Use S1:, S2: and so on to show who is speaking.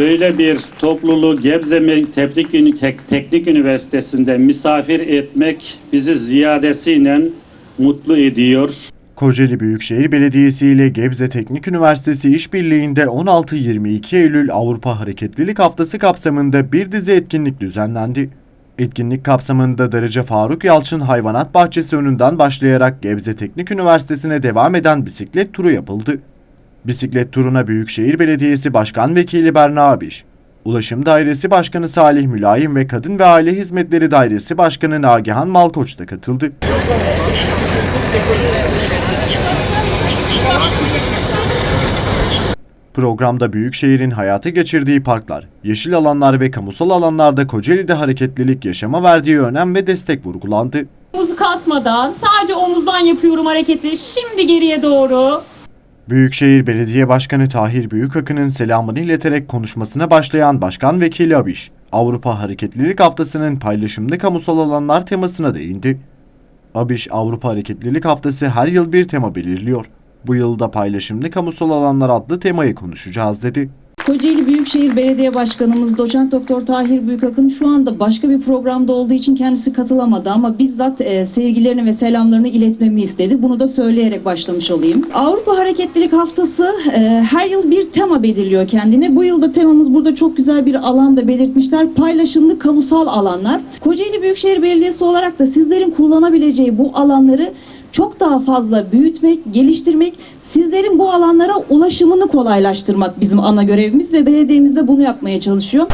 S1: böyle bir topluluğu Gebze Teknik Üniversitesi'nde misafir etmek bizi ziyadesiyle mutlu ediyor.
S2: Kocaeli Büyükşehir Belediyesi ile Gebze Teknik Üniversitesi işbirliğinde 16-22 Eylül Avrupa Hareketlilik Haftası kapsamında bir dizi etkinlik düzenlendi. Etkinlik kapsamında Darıca Faruk Yalçın Hayvanat Bahçesi önünden başlayarak Gebze Teknik Üniversitesi'ne devam eden bisiklet turu yapıldı. Bisiklet turuna Büyükşehir Belediyesi Başkan Vekili Berna Abiş, Ulaşım Dairesi Başkanı Salih Mülayim ve Kadın ve Aile Hizmetleri Dairesi Başkanı Nagihan Malkoç da katıldı. Programda Büyükşehir'in hayata geçirdiği parklar, yeşil alanlar ve kamusal alanlarda Kocaeli'de hareketlilik yaşama verdiği önem ve destek vurgulandı.
S3: Omuzu kasmadan sadece omuzdan yapıyorum hareketi. Şimdi geriye doğru.
S2: Büyükşehir Belediye Başkanı Tahir Büyükakın'ın selamını ileterek konuşmasına başlayan Başkan Vekili Abiş, Avrupa Hareketlilik Haftası'nın paylaşımlı kamusal alanlar temasına değindi. Abiş, Avrupa Hareketlilik Haftası her yıl bir tema belirliyor. Bu yılda paylaşımlı kamusal alanlar adlı temayı konuşacağız dedi.
S4: Kocaeli Büyükşehir Belediye Başkanımız Doçent Doktor Tahir Büyükakın şu anda başka bir programda olduğu için kendisi katılamadı ama bizzat e, sevgilerini ve selamlarını iletmemi istedi. Bunu da söyleyerek başlamış olayım. Avrupa Hareketlilik Haftası e, her yıl bir tema belirliyor kendine. Bu yılda temamız burada çok güzel bir alanda belirtmişler. Paylaşımlı kamusal alanlar. Kocaeli Büyükşehir Belediyesi olarak da sizlerin kullanabileceği bu alanları çok daha fazla büyütmek, geliştirmek, sizlerin bu alanlara ulaşımını kolaylaştırmak bizim ana görevimiz ve belediyemiz de bunu yapmaya çalışıyor.